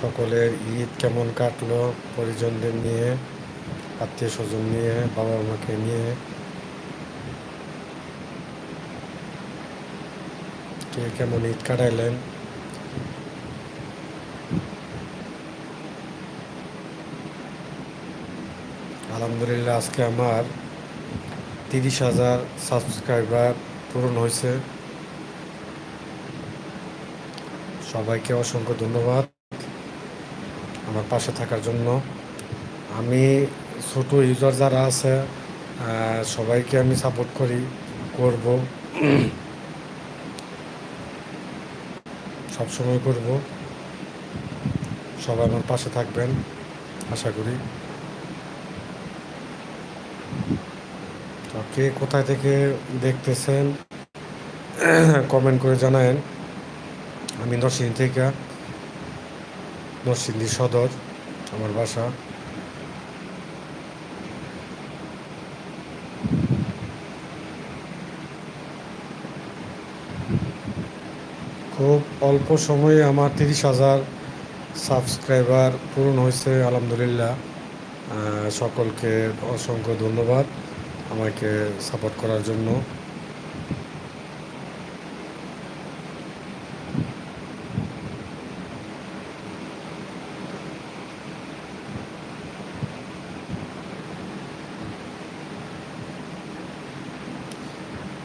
সকলের ঈদ কেমন কাটলো পরিজনদের নিয়ে, আত্মীয় স্বজন নিয়ে, বাবা মাকে নিয়ে? কে কেমন ঈদ কাটাইলেন? আলহামদুলিল্লাহ, আজকে আমার তিরিশ হাজার সাবস্ক্রাইবার পূরণ হয়েছে। সবাইকে অসংখ্য ধন্যবাদ। পাশে থাকার জন্য। আমি ছোট ইউজার যারা আছে সবাইকে আমি সাপোর্ট করি, করব। সবসময় করব। সবাই আমার পাশে থাকবেন, আশা করি। কে কোথায় থেকে দেখতেছেন কমেন্ট করে জানায়েন। আমি নরসিংদী থেকে। নরসিংদী সদর, আমার বাসা। খুব অল্প সময়ে আমার তিরিশ হাজার সাবস্ক্রাইবার পূরণ হয়েছে, আলহামদুলিল্লাহ। সকলকে অসংখ্য ধন্যবাদ আমাকে সাপোর্ট করার জন্য।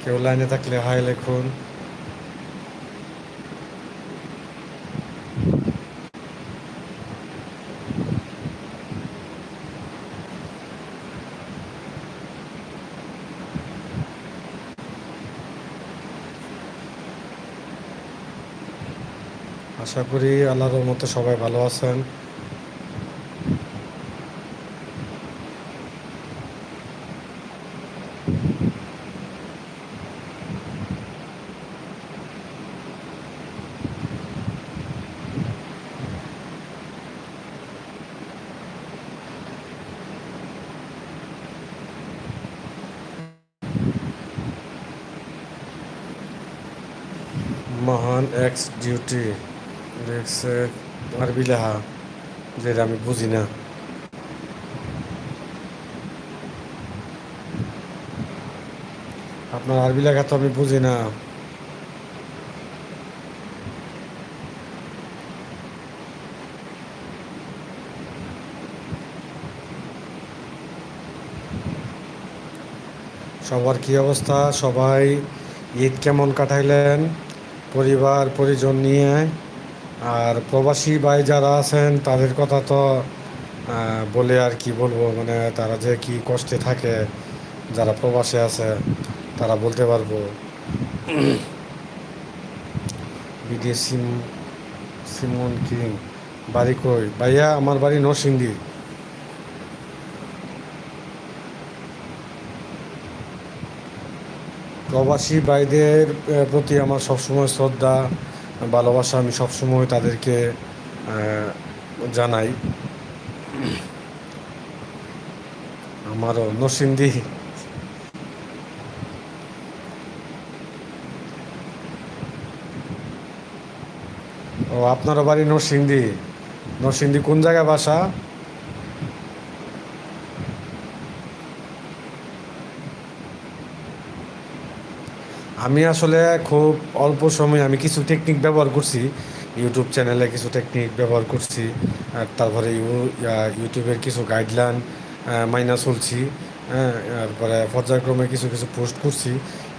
কেউ লাইনে থাকলে হাই লিখুন। আশা করি আল্লাহর মতো সবাই ভালো আছেন। মহান এক্স ডিউটি আরবি লেহা যেটা আমি বুঝি না। আপনার আরবি লেখা তো আমি বুঝি না। সবার কি অবস্থা? সবাই ঈদ কেমন কাটাইলেন? পরিবার, পরিজন নিয়ে আর প্রবাসী ভাই যারা আছেন, তাদের কথা তো বলে আর কি বলব? মানে তারা যে কি কষ্টে থাকে, যারা প্রবাসে আছে, তারা বলতে পারব। বিদেশ সিম, সিমন কিং, বাড়ি কই? ভাইয়া, আমার বাড়ি নরসিংদী। প্রবাসী ভাইদের প্রতি আমার সবসময় শ্রদ্ধা, ভালোবাসা আমি সবসময় তাদেরকে জানাই। আমারও নরসিংদী। ও, আপনারও বাড়ি নরসিংদী। নরসিংদী কোন জায়গায় বাসা? আমি আসলে খুব অল্প সময় আমি কিছু টেকনিক ব্যবহার করছি। ইউটিউব চ্যানেলে কিছু টেকনিক ব্যবহার করছি, আর তারপরে ইউটিউবের কিছু গাইডলাইন মাইনা চলছি তারপরে পর্যায়ক্রমে কিছু কিছু পোস্ট করছি।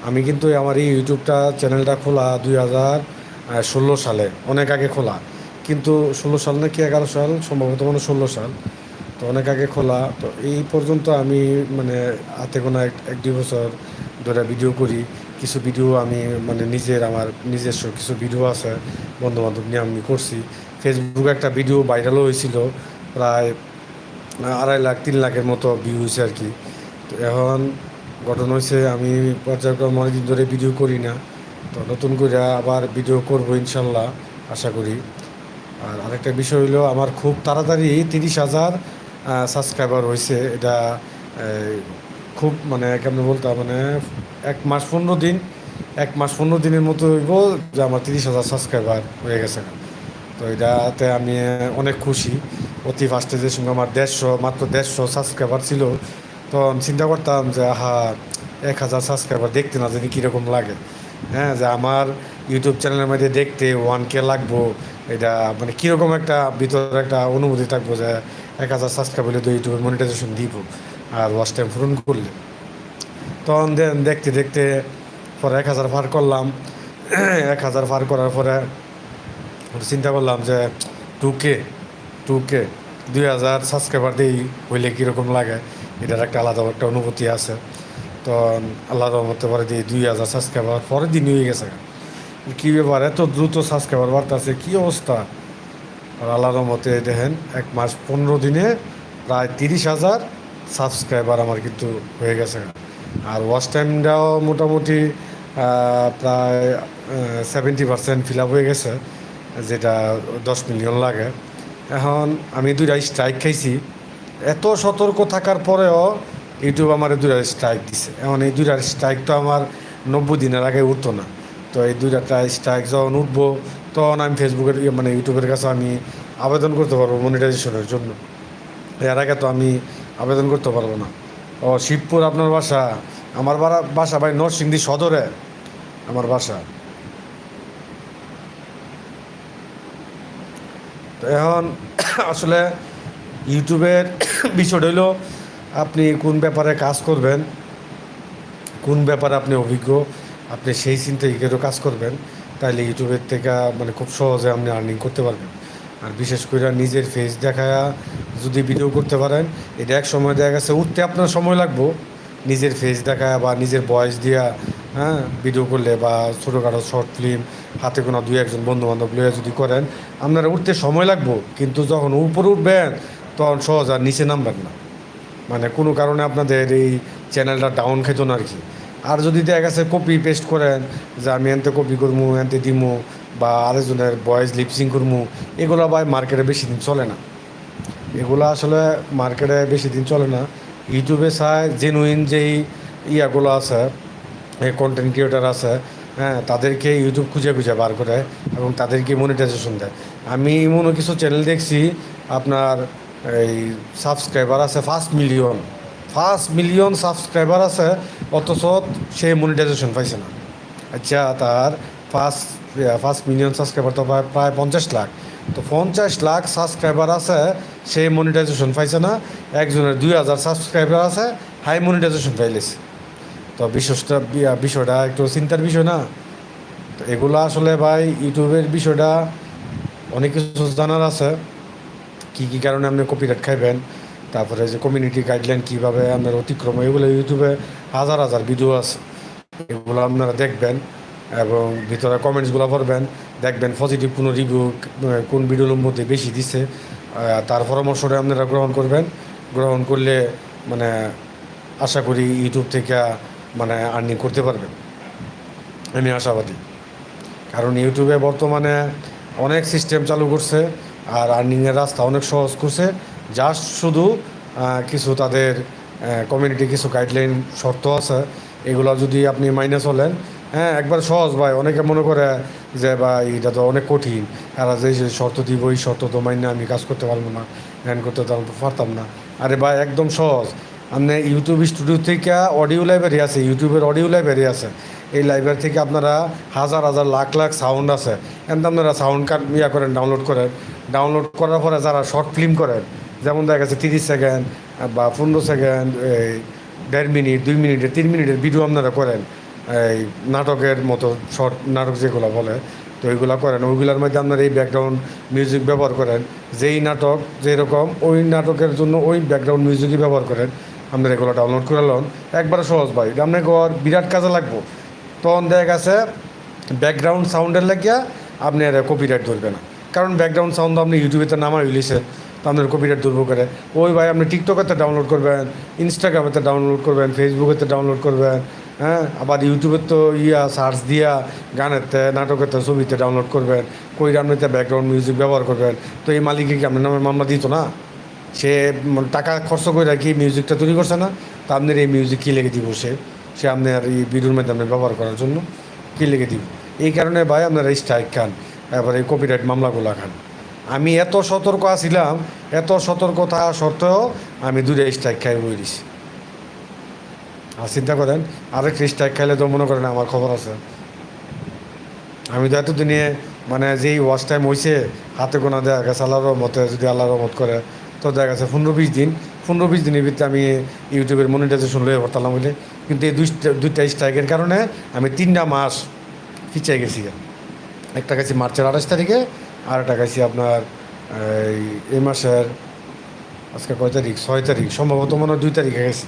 আমি কিন্তু আমার এই ইউটিউবটা চ্যানেলটা খোলা দুই হাজার ষোলো সালে, অনেক আগে খোলা। কিন্তু ষোলো সাল নাকি এগারো সাল, সম্ভবত মানে ষোলো সাল। তো অনেক আগে খোলা, তো এই পর্যন্ত আমি মানে হাতে গোনা এক দুই বছর ধরে ভিডিও করি। কিছু ভিডিও আমি মানে নিজের আমার নিজস্ব কিছু ভিডিও আছে বন্ধু বান্ধব নিয়ে আমি করছি। ফেসবুকে একটা ভিডিও ভাইরালও হয়েছিল, প্রায় আড়াই লাখ, তিন লাখের মতো ভিউ হয়েছে আর কি। তো এখন ঘটনা হয়েছে, আমি পর্যায়ক্রমে অনেকদিন ধরে ভিডিও করি না। তো নতুন করে আবার ভিডিও করব ইনশাল্লাহ, আশা করি। আর আরেকটা বিষয় হলো আমার খুব তাড়াতাড়ি তিরিশ হাজার সাবস্ক্রাইবার হয়েছে। এটা খুব মানে কেমন বলতাম মানে এক মাস পনেরো দিন, এক মাস পনেরো দিনের মতো হইব যে আমার তিরিশ হাজার সাবস্ক্রাইবার হয়ে গেছে। তো তো এটাতে আমি অনেক খুশি। অতি ফার্স্টে যে সঙ্গে আমার দেড়শো, মাত্র দেড়শো সাবস্ক্রাইবার ছিল, তখন চিন্তা করতাম যে, আহা, এক হাজার সাবস্ক্রাইবার দেখতে না যদি কীরকম লাগে। হ্যাঁ যে আমার ইউটিউব চ্যানেলের মধ্যে দেখতে ওয়ান কে লাগবো। এটা মানে কীরকম একটা, ভিতরে একটা অনুভূতি থাকব যে, এক হাজার সাবস্ক্রাইব হলে তো ইউটিউবের মনিটাইজেশন দিব। আর ওয়াচ টাইম পূরণ করলে। তখন দেখতে দেখতে পরে এক হাজার পার করলাম। এক হাজার পার করার পরে চিন্তা করলাম যে টু কে টু কে দুই হাজার সাবস্ক্রাইবার দিই, হইলে কীরকম লাগে? এটার একটা আলাদা একটা অনুভূতি আছে। তো আল্লাহ রহমতে পরে দিয়ে দুই হাজার সাবস্ক্রাইবার পরের দিন হয়ে গেছে। কী ব্যাপার? এত দ্রুত সাবস্ক্রাইবার বাড়তেছে, কী অবস্থা? আর আল্লাহ রহমতে দেখেন, এক মাস পনেরো দিনে প্রায় তিরিশ হাজার সাবস্ক্রাইবার আমার কিন্তু হয়ে গেছে। আর ওয়াচ টাইমটাও মোটামুটি প্রায় সেভেন্টি পার্সেন্ট ফিল আপ হয়ে গেছে, যেটা দশ মিলিয়ন লাগে। এখন আমি দুইটা স্ট্রাইক খাইছি। এত সতর্ক থাকার পরেও ইউটিউব আমার দুইটা স্ট্রাইক দিছে। এখন এই দুইটা স্ট্রাইক তো আমার নব্বই দিনের আগে উঠতো না। তো এই দুইটা স্ট্রাইক যখন উঠবো, তখন আমি ফেসবুকের মানে ইউটিউবের কাছে আমি আবেদন করতে পারব মনিটাইজেশনের জন্য। এর আগে তো আমি আবেদন করতে পারব না। ও, শিবপুর আপনার বাসা? আমার বাসা ভাই নরসিংদী সদরে, আমার বাসা। তো এখন আসলে ইউটিউবের বিষয় হলো, আপনি কোন ব্যাপারে কাজ করবেন, কোন ব্যাপারে আপনি অভিজ্ঞ, আপনি সেই চিন্তা কাজ করবেন তাহলে ইউটিউবের থেকে মানে খুব সহজে আপনি আর্নিং করতে পারবেন। আর বিশেষ করে নিজের ফেস দেখায়া যদি ভিডিও করতে পারেন, এটা এক সময় দেখা গেছে, উঠতে আপনার সময় লাগবো। নিজের ফেস দেখায় বা নিজের বয়স দিয়া হ্যাঁ ভিডিও করলে বা ছোটোখাটো শর্ট ফিল্ম হাতে কোনো দুই একজন বন্ধু বান্ধব লইয়া যদি করেন, আপনারা উঠতে সময় লাগবো। কিন্তু যখন উপরে উঠবেন, তখন সহজ আর নিচে নামবেন না। মানে কোনো কারণে আপনাদের এই চ্যানেলটা ডাউন খেত না আর কি। আর যদি দেখা গেছে কপি পেস্ট করেন, যে আমি এনতে কপি করব এনতে দিমু বা আরেকজনের ভয়েস লিপসিং করব এগুলো ভাই মার্কেটে বেশি দিন চলে না। এগুলো আসলে মার্কেটে বেশি দিন চলে না। ইউটিউবে চায় জেনুইন যেই ইয়াগুলো আছে এই কন্টেন্ট ক্রিয়েটার আছে হ্যাঁ তাদেরকে ইউটিউব খুঁজে খুঁজে বার করে এবং তাদেরকে মনিটাইজেশন দেয়। আমি এমনও কিছু চ্যানেল দেখছি, আপনার এই সাবস্ক্রাইবার আছে first million first million subscriber আছে, অথচ সে মনিটাইজেশন পাইছে না। আচ্ছা তার ফার্স্ট ফার্স্ট মিলিয়ন সাবস্ক্রাইবার তো প্রায় পঞ্চাশ লাখ। তো পঞ্চাশ লাখ সাবস্ক্রাইবার আছে সে মনিটাইজেশন পাইছে না। একজনের দুই হাজার সাবস্ক্রাইবার আছে, হাই মনিটাইজেশন পাইলেছে। তো বিশেষটা বিষয়টা একটু চিন্তার বিষয় না? তো এগুলো আসলে ভাই, ইউটিউবের বিষয়টা অনেক কিছু জানার আছে। কী কী কারণে আপনি কপিরাইট খাইবেন? তারপরে যে কমিউনিটি গাইডলাইন কীভাবে আপনার অতিক্রম, এগুলো ইউটিউবে হাজার হাজার ভিডিও আছে। এগুলো আপনারা দেখবেন। এবং ভিতরে কমেন্টসগুলো পড়বেন, দেখবেন পজিটিভ কোনো রিভিউ কোন ভিডিওর মধ্যে বেশি দিছে তার পরামর্শটা আপনারা গ্রহণ করবেন। গ্রহণ করলে মানে আশা করি ইউটিউব থেকে মানে আর্নিং করতে পারবেন। আমি আশাবাদী। কারণ ইউটিউবে বর্তমানে অনেক সিস্টেম চালু করছে, আর আর্নিংয়ের রাস্তা অনেক সহজ করছে। জাস্ট শুধু কিছু তাদের কমিউনিটি কিছু গাইডলাইন শর্ত আছে। এগুলো যদি আপনি মাইনে চলেন হ্যাঁ একবার সহজ ভাই। অনেকে মনে করে যে, ভাই, এটা তো অনেক কঠিন। আর যে শর্ত দিব ওই শর্ত তো মাইনে আমি কাজ করতে পারব না, ধ্যান করতে পারতাম না। আরে ভাই, একদম সহজ। আপনি ইউটিউব স্টুডিও থেকে অডিও লাইব্রেরি আছে ইউটিউবের অডিও লাইব্রেরি আছে। এই লাইব্রেরি থেকে আপনারা হাজার হাজার, লাখ লাখ সাউন্ড আছে। এমন আপনারা সাউন্ড কার্ড ইয়া করেন ডাউনলোড করেন। ডাউনলোড করার পরে যারা শর্ট ফিল্ম করেন, যেমন দেখা গেছে তিরিশ সেকেন্ড বা পনেরো সেকেন্ড এই দেড় মিনিট দুই মিনিটের তিন মিনিটের ভিডিও আপনারা করেন। এই নাটকের মতো শর্ট নাটক যেগুলো বলে, তো ওইগুলো করেন। ওইগুলোর মধ্যে আপনারা এই ব্যাকগ্রাউন্ড মিউজিক ব্যবহার করেন। যেই নাটক যেরকম, ওই নাটকের জন্য ওই ব্যাকগ্রাউন্ড মিউজিকই ব্যবহার করেন। আপনারা এগুলো ডাউনলোড করে লন। একবারে সহজ ভাই। এটা আপনাকে ওর বিরাট কাজে লাগবো। তখন দেখা গেছে ব্যাকগ্রাউন্ড সাউন্ডের লাগিয়া আপনি আর কপিরাইট ধরবে না। কারণ ব্যাকগ্রাউন্ড সাউন্ড আপনি ইউটিউবেতে নামা তো আপনার কপিরাইট ধরবো করে? ওই ভাই আপনি টিকটকেতে ডাউনলোড করবেন ইনস্টাগ্রামেতে ডাউনলোড করবেন ফেসবুকেতে ডাউনলোড করবেন হ্যাঁ আবার ইউটিউবের তো ইয়া সার্চ দিয়া গানেতে, নাটকেতে ছবিতে ডাউনলোড করবেন কই আপনিতে ব্যাকগ্রাউন্ড মিউজিক ব্যবহার করবেন। তো এই মালিককে কি আপনার নামে মামলা দিত না? সে মানে টাকা খরচ করে রাখি মিউজিকটা তৈরি করছে না? তা আপনার এই মিউজিক কী লেগে দিব সে? সে আপনার এই ভিডিওর মাধ্যমে ব্যবহার করার জন্য কী লেগে দিব? এই কারণে ভাই আপনারা স্ট্রাইক খান এবার এই কপিরাইট মামলাগুলো খান। আমি এত সতর্ক আছিলাম, এত সতর্কতা সত্ত্বেও আমি দুটো স্ট্রাইক খাই বই দিছি আর চিন্তা করেন আরেক স্ট্রাইক খাইলে তো মনে করেন আমার খবর আছে। আমি তো এতদিনে মানে যেই ওয়াচ টাইম হয়েছে হাতে গোনা দেখা গেছে, আল্লাহর মতে যদি আল্লাহর রহমত করে, তো দেখা গেছে পনেরো বিশ দিন, পনেরো বিশ দিনের ভিতরে আমি ইউটিউবের মনিটাইজেশন লয়ে পড়তাম বলে কিন্তু এই দুইটা স্ট্রাইকের কারণে আমি তিনটা মাস পিছিয়ে গেছি। একটা গেছি মার্চের আঠাশ তারিখে, আর একটা গেছি আপনার এই মাসের, আজকে কয় তারিখ? ছয় তারিখ, সম্ভবত মনে হয় দুই তারিখে গেছি।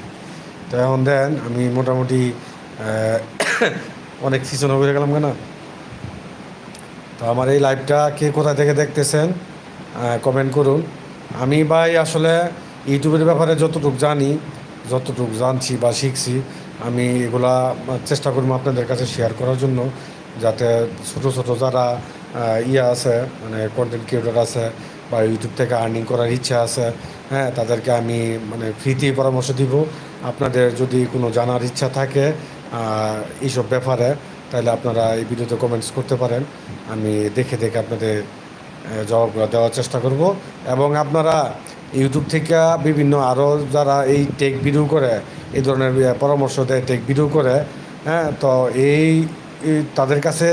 তো এখন দেন, আমি মোটামুটি অনেক পিছনে হয়ে গেলাম কেন? তো আমার এই লাইভটা কে কোথা থেকে দেখতেছেন কমেন্ট করুন। আমি ভাই আসলে ইউটিউবের ব্যাপারে যতটুকু জানি, যতটুকু জানছি বা শিখছি, আমি এগুলা চেষ্টা করব আপনাদের কাছে শেয়ার করার জন্য, যাতে ছোট ছোট যারা ইয়ে আছে মানে কন্টেন্ট ক্রিয়েটর আছে, বা ইউটিউব থেকে আর্নিং করার ইচ্ছা আছে হ্যাঁ তাদেরকে আমি মানে ফ্রিতেই পরামর্শ দিব। আপনাদের যদি কোনো জানার ইচ্ছা থাকে এইসব ব্যাপারে, তাহলে আপনারা এই ভিডিওতে কমেন্টস করতে পারেন। আমি দেখে দেখে আপনাদের জবাবগুলো দেওয়ার চেষ্টা করব। এবং আপনারা ইউটিউব থেকে বিভিন্ন আরও যারা এই টেক ভিডিও করে, এই ধরনের পরামর্শ দেয় টেক ভিডিও করে হ্যাঁ তো এই তাদের কাছে,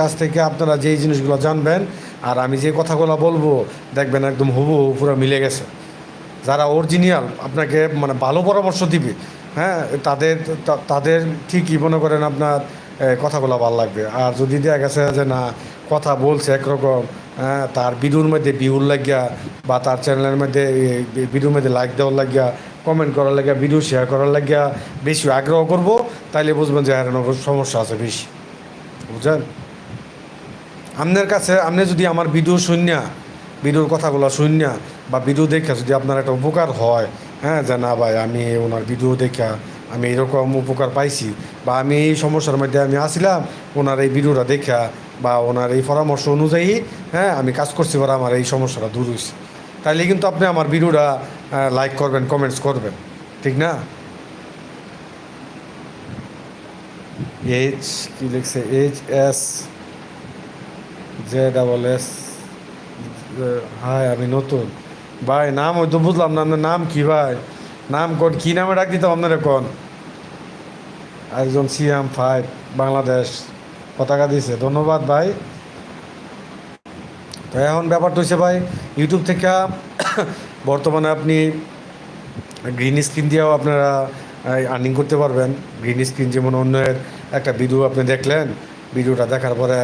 কাছ থেকে আপনারা যেই জিনিসগুলো জানবেন, আর আমি যে কথাগুলো বলব, দেখবেন একদম হুবু পুরো মিলে গেছে। যারা অরিজিনাল আপনাকে মানে ভালো পরামর্শ দিবে হ্যাঁ তাদের তাদের ঠিকই মনে করেন আপনার কথাগুলো ভালো লাগবে। আর যদি দেখা গেছে যে না, কথা বলছে একরকম হ্যাঁ তার ভিডিওর মধ্যে ভিউর লাগিয়া বা তার চ্যানেলের মধ্যে ভিডিওর মধ্যে লাইক দেওয়ার লাগিয়া কমেন্ট করার লাগিয়া ভিডিও শেয়ার করার লাগিয়া বেশি আগ্রহ করব, তাইলে বুঝবেন যে হ্যাঁ সমস্যা আছে বেশি। বুঝছেন? আপনার কাছে আপনি যদি আমার ভিডিও শুনিয়া ভিডিওর কথাগুলো শুনিয়া বা ভিডিও দেখে যদি আপনার একটা উপকার হয় হ্যাঁ যে না ভাই, আমি ওনার ভিডিও দেখা আমি এরকম উপকার পাইছি বা আমি এই সমস্যার মধ্যে আমি আসিলাম ওনার এই ভিডিওটা দেখা বা ওনার এই পরামর্শ অনুযায়ী হ্যাঁ আমি কাজ করছি পরে আমার এই সমস্যাটা দূর হয়েছে তাইলে কিন্তু আপনি আমার ভিডিওটা লাইক করবেন কমেন্টস করবেন, ঠিক না? এইচ কি লিখছে? H S J double S hi আমি নতুন। ভাই, নাম ওই তো বুঝলাম না, আপনার নাম কি ভাই? নাম কোন, কী নামে ডাক দিতাম আপনার এখন একজন সিএম ফাইভ, বাংলাদেশ, পতাকা দিয়েছে ধন্যবাদ ভাই। তো এখন ব্যাপারটা হচ্ছে ভাই ইউটিউব থেকে বর্তমানে আপনি গ্রিন স্ক্রিন দিয়েও আপনারা আর্নিং করতে পারবেন। গ্রিন স্ক্রিন যেমন অন্যের একটা ভিডিও আপনি দেখলেন ভিডিওটা দেখার পরে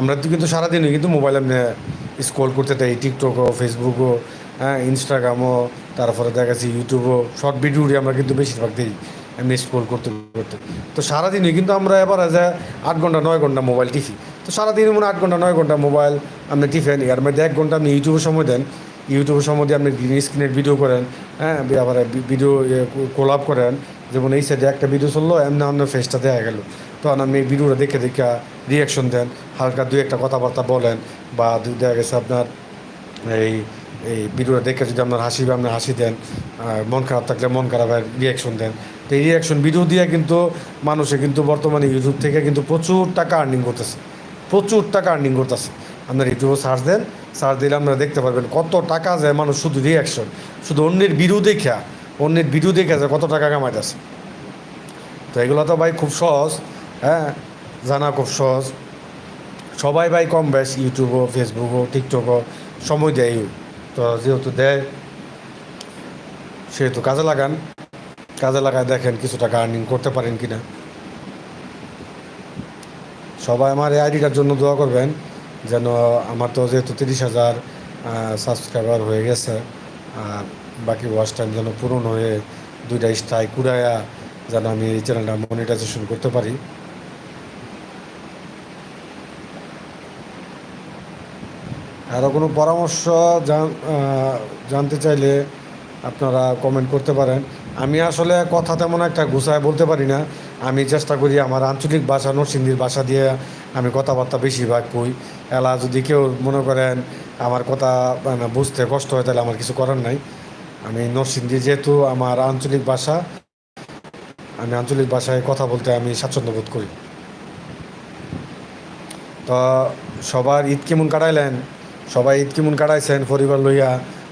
আমরা তো কিন্তু সারাদিনই কিন্তু মোবাইল আপনি স্ক্রল করতে থাকি টিকটকও ফেসবুকও হ্যাঁ ইনস্টাগ্রামও তারপরে দেখা যাচ্ছে ইউটিউবও শর্ট ভিডিওটি আমরা কিন্তু বেশিরভাগ দিই, এমনি স্ক্রল করতে করতে। তো সারাদিনই কিন্তু আমরা এবার যে আট ঘণ্টা, নয় ঘণ্টা মোবাইল টিফি তো সারাদিনই মনে আট ঘণ্টা, নয় ঘণ্টা মোবাইল আপনি টিফেন এর মধ্যে এক ঘণ্টা আপনি ইউটিউবে সময় দেন। ইউটিউবের সম্বন্ধে আপনি গ্রিন স্ক্রিনের ভিডিও করেন হ্যাঁ আবার ভিডিও কোলাপ করেন। যেমন এই সাইডে একটা ভিডিও চলল, এমনি অন্য ফেসটা দেখা গেল। তখন আপনি ভিডিওটা দেখে দেখে রিয়াকশন দেন, হালকা দুই একটা কথাবার্তা বলেন বা দু- দেখা গেছে আপনার এই এই ভিডিওটা দেখে যদি আপনার হাসি বা আপনি হাসি দেন মন খারাপ থাকলে মন খারাপের রিয়াকশন দেন। তো এই রিয়াকশন ভিডিও দিয়ে কিন্তু মানুষে কিন্তু বর্তমানে ইউটিউব থেকে কিন্তু প্রচুর টাকা আর্নিং করতেছে। প্রচুর টাকা আর্নিং করতেছে। আপনার ইউটিউবে সার্চ দেন সার্চ দিলে আপনারা দেখতে পারবেন কত টাকা যায় মানুষ শুধু রিয়াকশন শুধু অন্যের ভিডিও দেখা অন্যের ভিডিও দেখে যায় কত টাকা কামাইতেছে। তো এগুলো তো ভাই খুব সহজ। হ্যাঁ? জানা খুব সহজ। সবাই ভাই কম বেশ ইউটিউবও ফেসবুকও টিকটকও সময় দেয়। তো যেহেতু দেয়, সেহেতু কাজে লাগান। কাজে লাগায় দেখেন কিছু টাকা আর্নিং করতে পারেন কি না সবাই আমার এই আইডিটার জন্য দোয়া করবেন, যেন আমার তো যেহেতু তিরিশ হাজার সাবস্ক্রাইবার হয়ে গেছে, আর বাকি ওয়াচ টাইম যেন পূরণ হয়ে দুইটা স্ট্রাইক কুড়ায়া যেন আমি এই চ্যানেলটা মনিটাইজেশন করতে পারি। আরও কোনো পরামর্শ জান- জানতে চাইলে আপনারা কমেন্ট করতে পারেন। আমি আসলে কথা তেমন একটা গুছায় বলতে পারি না। আমি চেষ্টা করি আমার আঞ্চলিক ভাষা, নরসিংদীর ভাষা দিয়ে আমি কথাবার্তা বেশিরভাগ কই। এলা যদি কেউ মনে করেন আমার কথা মানে বুঝতে কষ্ট হয়, তাহলে আমার কিছু করার নাই। আমি নরসিংদী যেহেতু আমার আঞ্চলিক ভাষা, আমি আঞ্চলিক ভাষায় কথা বলতে আমি স্বাচ্ছন্দ্য বোধ করি। তো সবার ঈদ কেমন কাটাইলেন? সবাই ঈদ কেমন কাটাইছেন? পরিবার লইয়া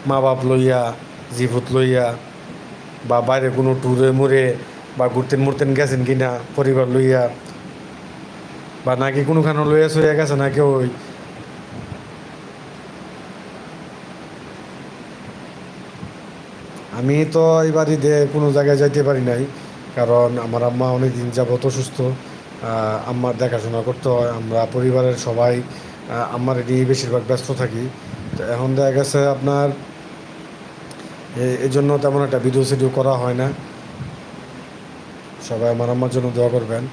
মা বাপ লইয়া, জিভুত লইয়া, বা বাইরে কোনো ট্যুরে মুরে বা ঘুরতেন মুরতেন গেছেন কি না পরিবার লইয়া, বা নাকি কোনোখানে লইয়া সইয়া গেছে না ওই? আমি তো এবার ঈদে কোনো জায়গায় যাইতে পারি নাই, কারণ আমার আম্মা অনেক দিন যাবত অসুস্থ আম্মার দেখাশোনা করতে হয়, আমরা পরিবারের সবাই আহ, আম্মার এটি বেশিরভাগ ব্যস্ত থাকি। তো এখন দেখা গেছে আপনার এই জন্য তেমন একটা ভিডিও সিডিও করা হয় না। সবাই আমার আম্মার জন্য দোয়া করবেন।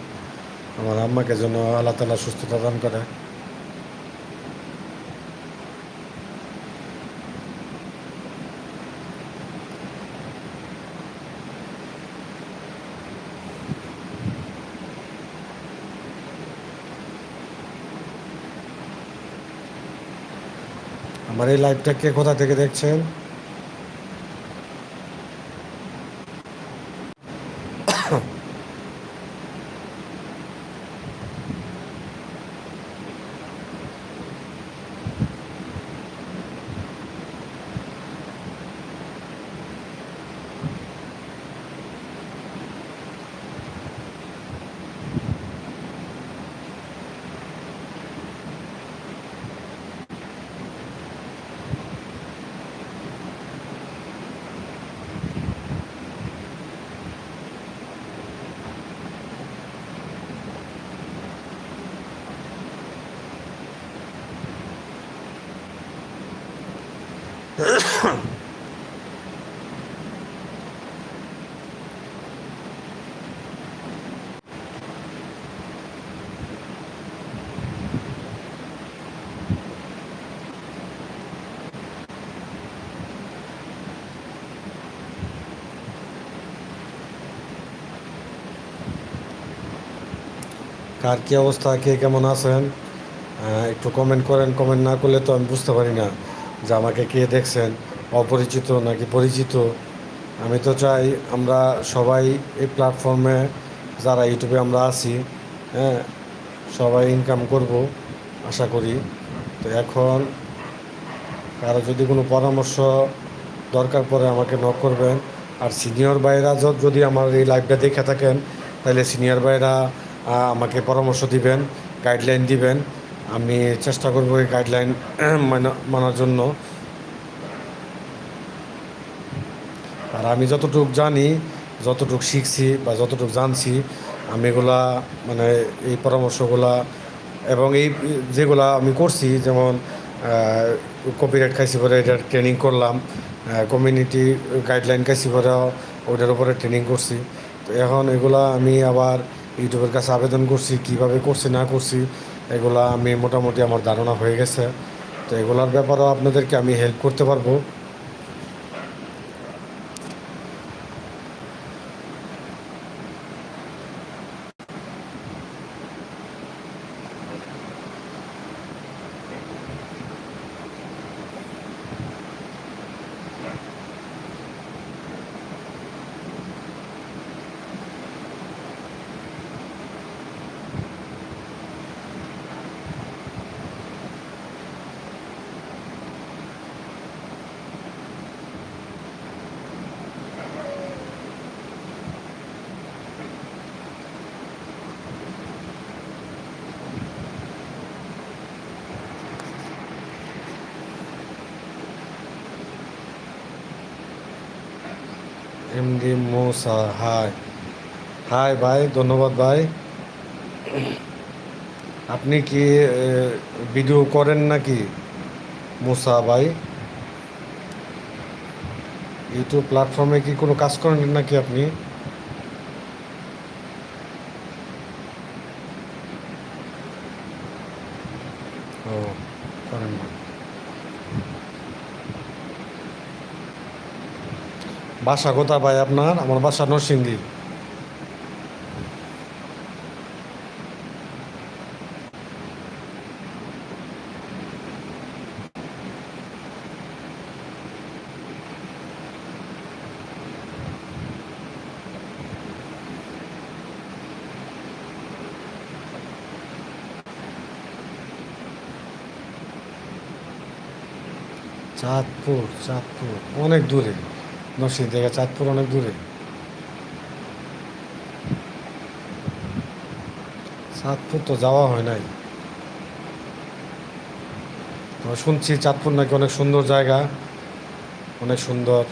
আমার আম্মাকে যেন আল্লাহ তালা সুস্থতা দান করে। আমার এই লাইভটাকে কোথা থেকে দেখছেন? কার কী অবস্থা, কে কেমন আছেন? একটু কমেন্ট করেন কমেন্ট না করলে তো আমি বুঝতে পারি না যে আমাকে কে দেখছেন, অপরিচিত নাকি পরিচিত। আমি তো চাই আমরা সবাই এই প্ল্যাটফর্মে যারা ইউটিউবে আমরা আছি হ্যাঁ সবাই ইনকাম করব, আশা করি। তো এখন কারও যদি কোনো পরামর্শ দরকার পড়ে আমাকে নক করবেন। আর সিনিয়র ভাইরা যদি আমার এই লাইভটা দেখে থাকেন, তাহলে সিনিয়র ভাইরা আমাকে পরামর্শ দিবেন গাইডলাইন দিবেন। আমি চেষ্টা করব এই গাইডলাইন মানা- মানার জন্য। আর আমি যতটুক জানি, যতটুক শিখছি বা যতটুক জানছি, আমি এগুলা মানে এই পরামর্শগুলা এবং এই যেগুলা আমি করছি, যেমন কপিরাইট খাইছি পরে এটার ট্রেনিং করলাম কমিউনিটি গাইডলাইন খাইছি পরে ওইটার উপরে ট্রেনিং করছি। তো এখন এগুলা আমি আবার ইউটিউবের কাছে আবেদন করছি, কীভাবে করছি, না করছি, এগুলা আমি মোটামুটি আমার ধারণা হয়ে গেছে। তো এগুলার ব্যাপারেও আপনাদেরকে আমি হেল্প করতে পারব। এমডি মোসা, হাই। হাই ভাই, ধন্যবাদ ভাই। আপনি কি ভিডিও করেন নাকি, মোসা ভাই? ইউটিউব প্ল্যাটফর্মে কি কোনো কাজ করেন নাকি আপনি? বাসা কোথা ভাই আপনার? আমার বাসা নরসিংদী। চাঁদপুর চাঁদপুর অনেক দূরে। নরসিংদী থেকে চাঁদপুর অনেক দূরে। চাঁদপুর তো যাওয়া হয় নাই। শুনছি চাঁদপুর নাকি অনেক সুন্দর জায়গা, অনেক সুন্দর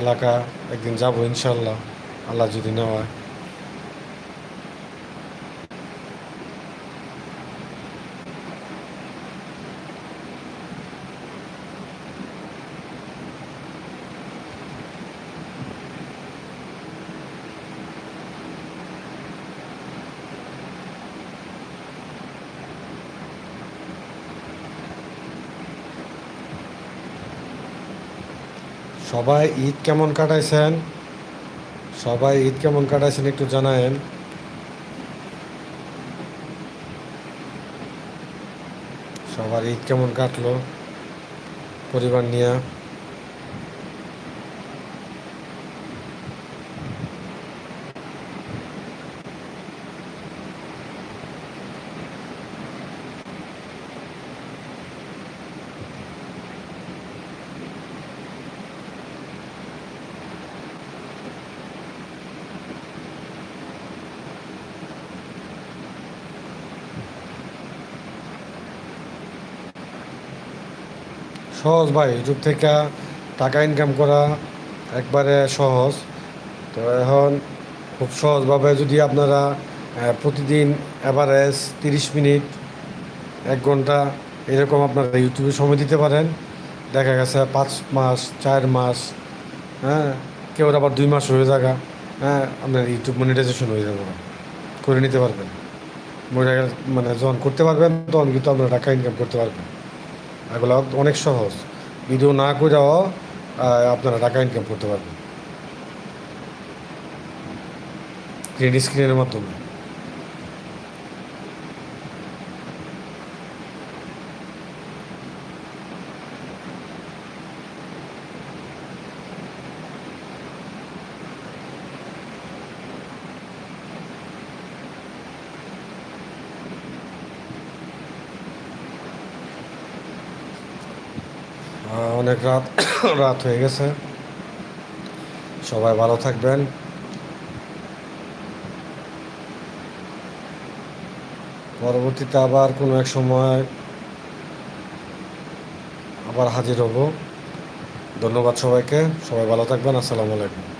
এলাকা। একদিন যাব ইনশাল্লাহ আল্লাহ যদি নেওয়া সবাই ঈদ কেমন কাটাইছেন? সবাই ঈদ কেমন কাটাইছেন একটু জানায়েন। সবার ঈদ কেমন কাটলো? পরিবার নিয়ে। সহজ ভাই ইউটিউব থেকে টাকা ইনকাম করা একবারে সহজ। তো এখন খুব সহজভাবে যদি আপনারা প্রতিদিন অ্যাভারেজ তিরিশ মিনিট, এক ঘণ্টা এরকম আপনারা ইউটিউবে সময় দিতে পারেন। দেখা গেছে পাঁচ মাস, চার মাস হ্যাঁ কেউ আবার দুই মাস হয়ে যাগা হ্যাঁ আপনার ইউটিউব মনিটাইজেশন হয়ে যাবে। করে নিতে পারবেন। মানে যখন করতে পারবেন, তখন কিন্তু আপনারা টাকা ইনকাম করতে পারবেন। এগুলো অনেক সহজ। ভিডিও না করেও আপনারা টাকা ইনকাম করতে পারবেন। ক্রেডিট স্ক্রিনের মাধ্যমে আহ, অনেক রাত রাত হয়ে গেছে। সবাই ভালো থাকবেন। পরবর্তীতে আবার কোনো এক সময় আবার হাজির হব। ধন্যবাদ সবাইকে। সবাই ভালো থাকবেন। আসসালামু আলাইকুম।